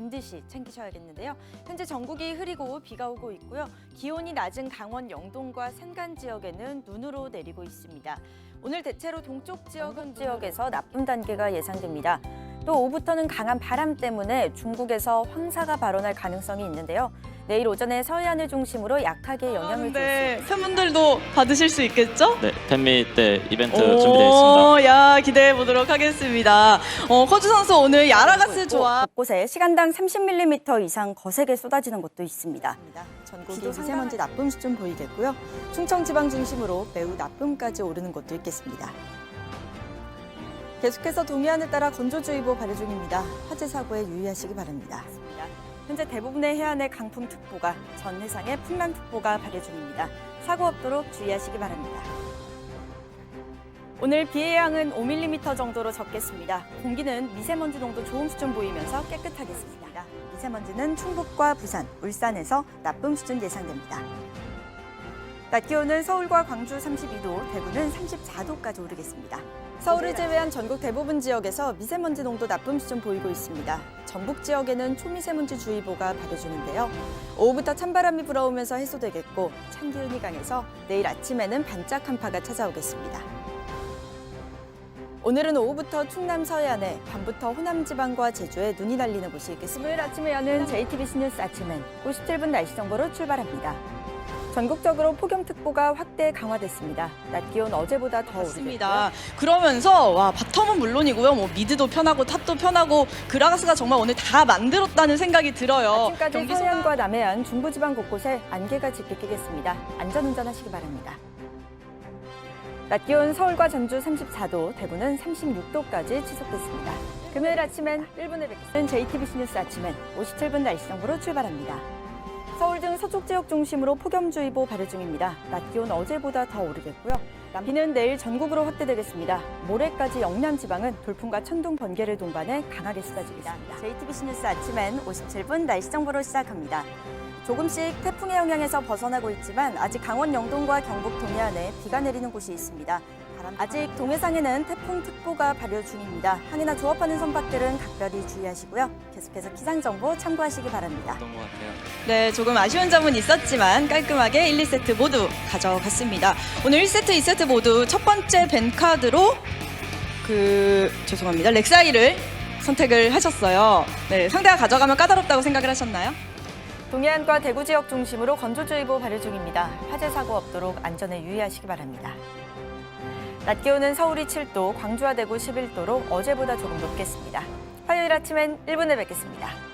반드시 챙기셔야겠는데요. 현재 전국이 흐리고 비가 오고 있고요. 기온이 낮은 강원 영동과 산간 지역에는 눈으로 내리고 있습니다. 오늘 대체로 동쪽 지역은 지역에서 나쁨 단계가 예상됩니다. 또 오후부터는 강한 바람 때문에 중국에서 황사가 발원할 가능성이 있는데요. 내일 오전에 서해안을 중심으로 약하게 영향을 줄 수 네, 팬분들도 받으실 수 있겠죠? 네, 팬미 때 이벤트 준비되어 있습니다. 오, 야 기대해 보도록 하겠습니다. 어, 커즈 선수 오늘 야라가스 조합 곳곳에 시간당 30mm 이상 거세게 쏟아지는 곳도 있습니다. 전국이 미세먼지 나쁨 수준 보이겠고요. 충청 지방 중심으로 매우 나쁨까지 오르는 곳도 있겠습니다. 계속해서 동해안을 따라 건조주의보 발효 중입니다. 화재 사고에 유의하시기 바랍니다. 현재 대부분의 해안에 강풍특보가, 전 해상에 풍랑특보가 발효 중입니다. 사고 없도록 주의하시기 바랍니다. 오늘 비의 양은 5mm 정도로 적겠습니다. 공기는 미세먼지 농도 좋음 수준 보이면서 깨끗하겠습니다. 미세먼지는 충북과 부산, 울산에서 나쁨 수준 예상됩니다. 낮 기온은 서울과 광주 32도, 대구는 34도까지 오르겠습니다. 서울을 제외한 전국 대부분 지역에서 미세먼지 농도 나쁨 수준 보이고 있습니다. 전북 지역에는 초미세먼지 주의보가 발효 중인데요. 오후부터 찬바람이 불어오면서 해소되겠고 찬 기운이 강해서 내일 아침에는 반짝 한파가 찾아오겠습니다. 오늘은 오후부터 충남 서해안에 밤부터 호남 지방과 제주에 눈이 날리는 곳이 있겠습니다. 금요일 아침에 여는 JTBC 뉴스 아침엔 57분 날씨 정보로 출발합니다. 전국적으로 폭염특보가 확대 강화됐습니다. 낮 기온 어제보다 더 오르겠고요. 맞습니다. 그러면서 와 바텀은 물론이고요. 뭐 미드도 편하고 탑도 편하고 그라가스가 정말 오늘 다 만들었다는 생각이 들어요. 아침까지 경기 서해안과 남해안, 중부지방 곳곳에 안개가 짙게 끼겠습니다. 안전운전하시기 바랍니다. 낮 기온 서울과 전주 34도, 대구는 36도까지 치솟겠습니다. 금요일 아침엔 1분에 뵙겠습니다. JTBC 뉴스 아침엔 57분 날씨 정보로 출발합니다. 서울 등 서쪽 지역 중심으로 폭염주의보 발효 중입니다. 낮 기온 어제보다 더 오르겠고요. 비는 내일 전국으로 확대되겠습니다. 모레까지 영남 지방은 돌풍과 천둥 번개를 동반해 강하게 쏟아지겠습니다. JTBC 뉴스 아침엔 57분 날씨 정보로 시작합니다. 조금씩 태풍의 영향에서 벗어나고 있지만 아직 강원 영동과 경북 동해안에 비가 내리는 곳이 있습 니다. 아직 동해상에는 태풍 특보가 발효 중입니다. 항해나 조업하는 선박들은 각별히 주의하시고요. 계속해서 기상 정보 참고하시기 바랍니다. 어떤 것 같아요? 네, 조금 아쉬운 점은 있었지만 깔끔하게 1, 2세트 모두 가져갔습니다. 오늘 1세트, 2세트 모두 첫 번째 벤카드로 그 죄송합니다. 렉사이를 선택을 하셨어요. 네, 상대가 가져가면 까다롭다고 생각을 하셨나요? 동해안과 대구 지역 중심으로 건조주의보 발효 중입니다. 화재 사고 없도록 안전에 유의하시기 바랍니다. 낮 기온은 서울이 7도, 광주와 대구 11도로 어제보다 조금 높겠습니다. 화요일 아침엔 1분에 뵙겠습니다.